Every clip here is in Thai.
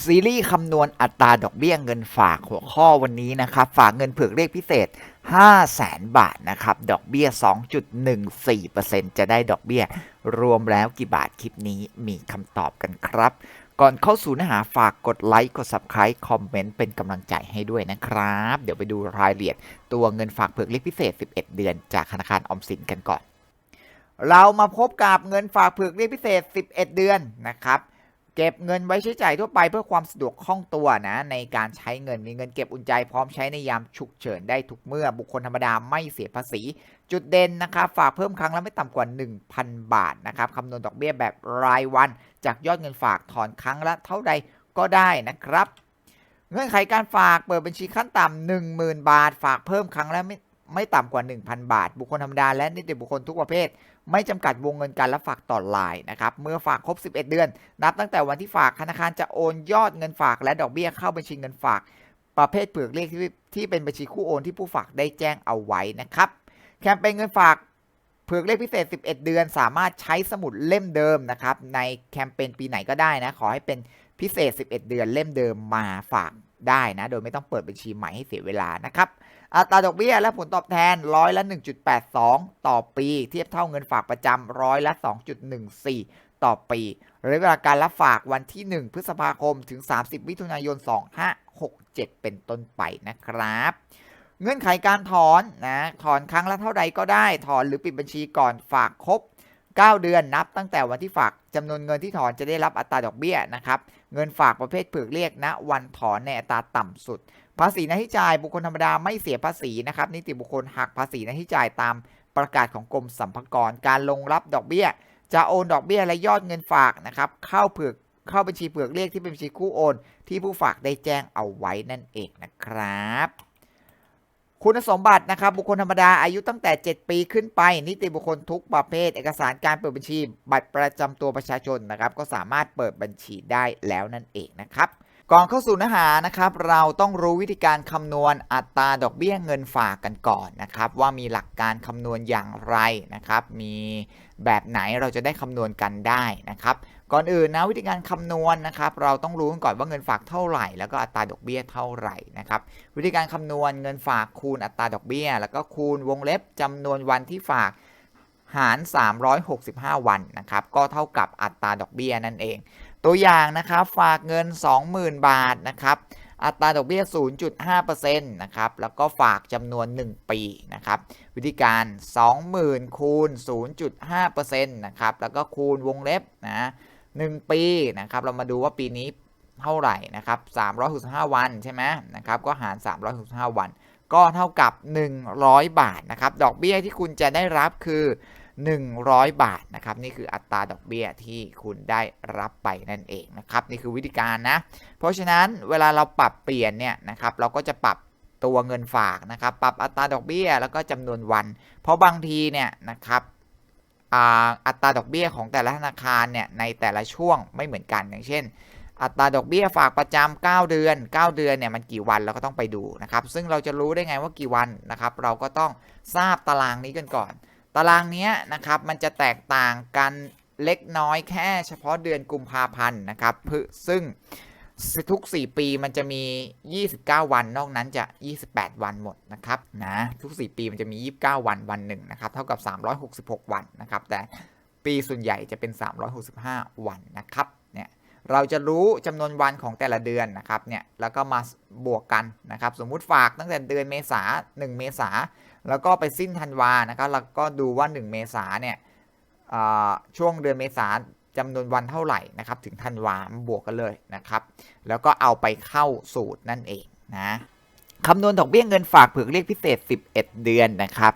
ซีรีส์คำนวณอัตราดอกเบี้ยเงินฝากหัวข้อวันนี้นะครับ ฝากเงินเผือกเลขพิเศษ 5 0 0แสนบาทนะครับ ดอกเบี้ย 2.14%จะได้ดอกเบี้ย รวมแล้วกี่บาทคลิปนี้มีคำตอบกันครับ ก่อนเข้าสู่เนื้อหาฝากกดไลค์กด Subscribe คอมเมนต์เป็นกำลังใจให้ด้วยนะครับ เดี๋ยวไปดูรายละเอียด ตัวเงินฝากเผือกเลขพิเศษ 11 เดือน จากธนาคารออมสินกันก่อน เรามาพบกับเงินฝากเผือกเลขพิเศษ 11 เดือนนะครับ เก็บเงินไว้ใช้จ่ายทั่วไปเพื่อความสะดวกคล่องตัวนะในการใช้เงินมีเงินเก็บอุ่นใจพร้อมใช้ในยามฉุกเฉินได้ทุกเมื่อบุคคลธรรมดาไม่เสียภาษี จุดเด่นนะครับฝากเพิ่มครั้งละไม่ต่ำกว่า 1,000 บาทนะครับคำนวณดอกเบี้ยแบบรายวัน จากยอดเงินฝากถอนครั้งละเท่าใดก็ได้นะครับ เงื่อนไขการฝากเปิดบัญชีขั้นต่ำ10,000 บาท ฝากเพิ่มครั้งละไม่ ไม่ต่ำกว่า 1,000 บาท บุคคลธรรมดาและนิติบุคคลทุกประเภท ไม่จำกัดวงเงินการรับฝากต่อลายนะครับ เมื่อฝากครบ 11 เดือน นับตั้งแต่วันที่ฝากธนาคารจะโอนยอดเงินฝากและดอกเบี้ยเข้าบัญชีเงินฝาก ประเภทเปลือกเลขที่ที่เป็นบัญชีคู่โอนที่ผู้ฝากได้แจ้งเอาไว้นะครับ แคมเปญเงินฝากเผือกเลขพิเศษ 11 เดือน สามารถใช้สมุดเล่มเดิมนะครับในแคมเปญปีไหนก็ได้นะขอให้เป็นพิเศษ 11 เดือนเล่มเดิมมาฝาก ได้นะ โดยไม่ต้องเปิดบัญชีใหม่ให้เสียเวลานะครับอัตราดอกเบี้ยและผลตอบแทนร้อยละ 1.82 ต่อปี เทียบเท่าเงินฝากประจำร้อยละ 2.14 ต่อปีระยะเวลาการรับฝากวันที่ 1 พฤษภาคมถึง 30 มิถุนายน 2567 เป็นต้นไปนะครับเงื่อนไขการถอนนะถอนครั้งละเท่าใดก็ได้ ถอนหรือปิดบัญชีก่อนฝากครบ 9 เดือนนับตั้งแต่วันที่ฝากจำนวนเงินที่ถอนจะได้รับอัตราดอกเบี้ยนะครับ เงินฝากประเภทเผือกเรียกณวันถอนในอัตราต่ำสุด ภาษีหน้าที่จ่ายบุคคลธรรมดาไม่เสียภาษีนะครับนิติบุคคลหักภาษีหน้าที่จ่ายตามประกาศของกรมสรรพากรการลงรับดอกเบี้ย จะโอนดอกเบี้ยและยอดเงินฝากนะครับเข้าเผือกเข้าบัญชีเผือกเรียกที่เป็นบัญชีคู่โอน ที่ผู้ฝากได้แจ้งเอาไว้นั่นเองนะครับ คุณสมบัตินะครับ บุคคลธรรมดาอายุตั้งแต่ 7 ปีขึ้นไป นิติบุคคลทุกประเภท เอกสารการเปิดบัญชี บัตรประจำตัวประชาชนนะครับ ก็สามารถเปิดบัญชีได้แล้วนั่นเองนะครับ ก่อนเข้าสู่เนื้อหานะครับ เราต้องรู้วิธีการคำนวณอัตราดอกเบี้ยเงินฝากกันก่อนนะครับ ว่ามีหลักการคำนวณอย่างไรนะครับ มีแบบไหนเราจะได้คำนวณกันได้นะครับ ก่อนอื่นนะวิธีการคำนวณนะครับ เราต้องรู้กันก่อนว่าเงินฝากเท่าไหร่ แล้วก็อัตราดอกเบี้ยเท่าไหร่นะครับ วิธีการคำนวณเงินฝากคูณอัตราดอกเบี้ย แล้วก็คูณวงเล็บจำนวนวันที่ฝากหาร 365 วันนะครับ ก็เท่ากับอัตราดอกเบี้ยนั่นเอง ตัวอย่างนะครับฝากเงิน 20,000 บาทนะครับ อัตราดอกเบี้ย 0.5%นะครับ แล้วก็ฝากจำนวน 1 ปีนะครับ วิธีการ 20,000 คูณ 0.5%นะครับ แล้วก็คูณวงเล็บนะ 1 ปีนะครับเรามาดูว่าปีนี้เท่าไหร่นะครับ365 วันใช่ไหมนะครับก็หาร 365 วัน ก็เท่ากับ 100 บาทนะครับดอกเบี้ยที่คุณจะได้รับคือ 100 บาทนะครับนี่คืออัตราดอกเบี้ยที่คุณได้รับไปนั่นเองนะครับนี่คือวิธีการนะ เพราะฉะนั้นเวลาเราปรับเปลี่ยนเนี่ยนะครับเราก็จะปรับตัวเงินฝากนะครับ ปรับอัตราดอกเบี้ยแล้วก็จำนวนวัน เพราะบางทีเนี่ยนะครับ อัตราดอกเบี้ยของแต่ละธนาคารเนี่ยในแต่ละช่วงไม่เหมือนกันอย่างเช่น อัตราดอกเบี้ยฝากประจำ9เดือน 9 เดือนเนี่ยมันกี่วันเราก็ต้องไปดูนะครับซึ่งเราจะรู้ได้ไงว่ากี่วันนะครับเราก็ต้องทราบตารางนี้กันก่อน ตารางนี้นะครับมันจะแตกต่างกันเล็กน้อยแค่เฉพาะเดือนกุมภาพันธ์นะครับซึ่ง ทุก 4 ปีมันจะมี 29 วันนอกนั้นจะ 28 วันหมดนะครับนะทุก 4 ปีมันจะมี 29 วันวันหนึ่งนะครับเท่ากับ 366 วันนะครับแต่ปีส่วนใหญ่จะเป็น 365 วันนะครับเนี่ยเราจะรู้จำนวนวันของแต่ละเดือนนะครับเนี่ยแล้วก็มาบวกกันนะครับสมมุติฝากตั้งแต่เดือนเมษา1 เมษา แล้วก็ไปสิ้นธันวานะครับแล้วก็ดูว่า 1 เมษาเนี่ยช่วงเดือนเมษา จำนวนวันเท่าไหร่นะครับ ถึงธันวาบวกกันเลยนะครับ แล้วก็เอาไปเข้าสูตรนั่นเองนะคำนวณดอกเบี้ยเงินฝากเผือกเรียกพิเศษ 11 เดือนนะครับ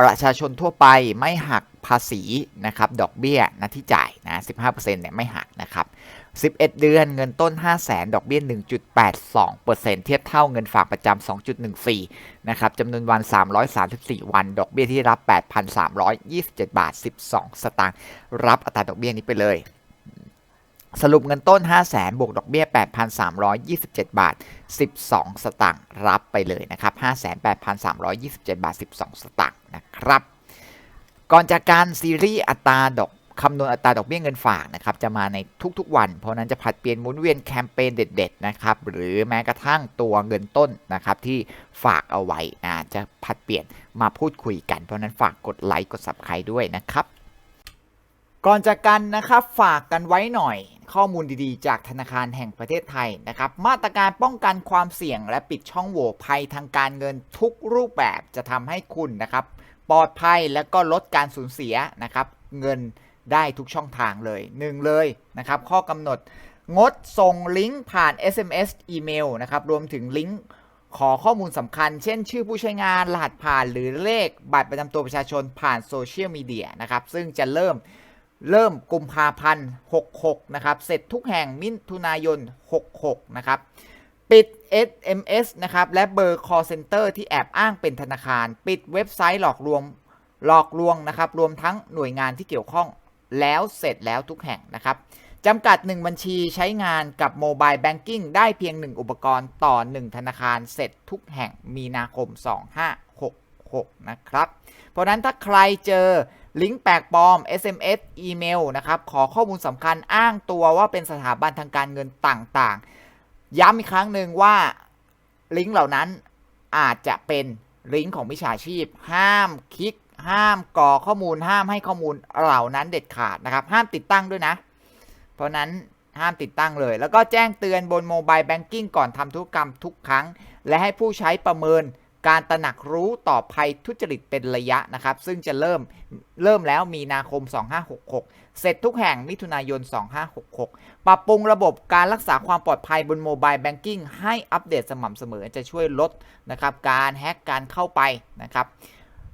ประชาชนทั่วไปไม่หักภาษีนะครับ ดอกเบี้ยนะที่จ่ายนะ 15%เนี่ยไม่หัก 11 เดือนเงินต้น 5 0 0แสนดอกเบี้ย 1.82%เทียบเท่าเงินฝากประจำ 2.14 นะครับจำนวนวัน 334 วัน ดอกเบี้ยที่รับ 8,327 บาท 12 สตางค์ รับอัตราดอกเบี้ยนี้ไปเลย สรุปเงินต้น 5 0 0แสนบวกดอกเบี้ย 8,327 บาท 12 สตางค์ รับไปเลยนะครับ 5 8,327 บาท 12 สตางค์นะครับ ก่อนจากการซีรีส์อัตราดอก คำนวณอัตราดอกเบี้ยเงินฝากนะครับจะมาในทุกๆวัน เพราะนั้นจะผัดเปลี่ยนหมุนเวียนแคมเปญเด็ดๆนะครับหรือแม้กระทั่งตัวเงินต้นนะครับที่ฝากเอาไว้อาจะผัดเปลี่ยนมาพูดคุยกัน เพราะฉะนั้นฝากกดไลค์กด subscribe ด้วยนะครับก่อนจากกันนะครับฝากกันไว้หน่อย ข้อมูลดีๆ จากธนาคารแห่งประเทศไทยนะครับมาตรการป้องกันความเสี่ยง และปิดช่องโหว่ภัยทางการเงินทุกรูปแบบจะทำให้คุณนะครับปลอดภัยและก็ลดการสูญเสียนะครับเงิน ได้ทุกช่องทางเลยหนึ่งเลยนะครับ ข้อกำหนดงดส่งลิงก์ผ่าน SMS อีเมลนะครับ รวมถึงลิงก์ขอข้อมูลสำคัญ เช่น ชื่อผู้ใช้งาน รหัสผ่านหรือเลขบัตรประจำตัวประชาชนผ่านโซเชียลมีเดียนะครับ ซึ่งจะเริ่มเริ่มกุมภาพันธ์66 นะครับ เสร็จทุกแห่งมิถุนายน 66 นะครับ ปิด SMS นะครับ และเบอร์ call center ที่แอบอ้างเป็นธนาคาร ปิดเว็บไซต์หลอกลวงหลอกลวงนะครับ รวมทั้งหน่วยงานที่เกี่ยวข้อง แล้วเสร็จแล้วทุกแห่งนะครับจำกัด 1 บัญชีใช้งานกับโมบายแบงกิ้งได้เพียง 1 อุปกรณ์ต่อ 1 ธนาคารเสร็จทุกแห่งมีนาคม 2566 นะครับ เพราะนั้นถ้าใครเจอลิงก์แปลกปลอม SMS อีเมลนะครับ ขอข้อมูลสำคัญอ้างตัวว่าเป็นสถาบันทางการเงินต่างๆ ย้ำอีกครั้งหนึ่งว่าลิงก์เหล่านั้นอาจจะเป็นลิงก์ของมิจฉาชีพ ห้ามคลิก ห้ามกรอข้อมูลห้ามให้ข้อมูลเหล่านั้นเด็ดขาดนะครับ ห้ามติดตั้งด้วยนะ เพราะนั้นห้ามติดตั้งเลย แล้วก็แจ้งเตือนบนโมบายแบงกิ้งก่อนทำธุรกรรมทุกครั้ง และให้ผู้ใช้ประเมินการตระหนักรู้ต่อภัยทุจริตเป็นระยะนะครับ ซึ่งจะเริ่มเริ่มแล้วมีนาคม 2566 เสร็จทุกแห่งมิถุนายน 2566 ปรับปรุงระบบการรักษาความปลอดภัยบนโมบายแบงกิ้งให้อัปเดตสม่ำเสมอจะช่วยลดนะครับการแฮ็กการเข้าไปนะครับ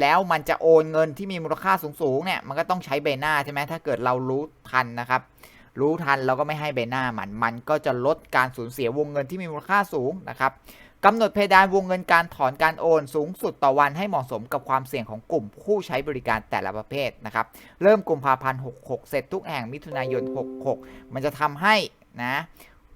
แล้วมันจะโอนเงินที่มีมูลค่าสูงๆเนี่ยมันก็ต้องใช้ใบหน้าใช่ไหมถ้าเกิดเรารู้ทันนะครับ รู้ทันเราก็ไม่ให้ใบหน้ามัน มันก็จะลดการสูญเสียวงเงินที่มีมูลค่าสูงนะครับกำหนดเพดานวงเงินการถอนการโอนสูงสุดต่อวันให้เหมาะสมกับความเสี่ยงของกลุ่มผู้ใช้บริการแต่ละประเภทนะครับ เริ่มกุมภาพันธ์66 เสร็จทุกแห่งมิถุนายน 66 มันจะทำให้นะ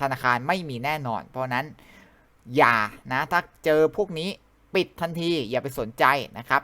ธนาคารไม่มีแน่นอน เพราะนั้นอย่านะถ้าเจอพวกนี้ปิดทันทีอย่าไปสนใจนะครับ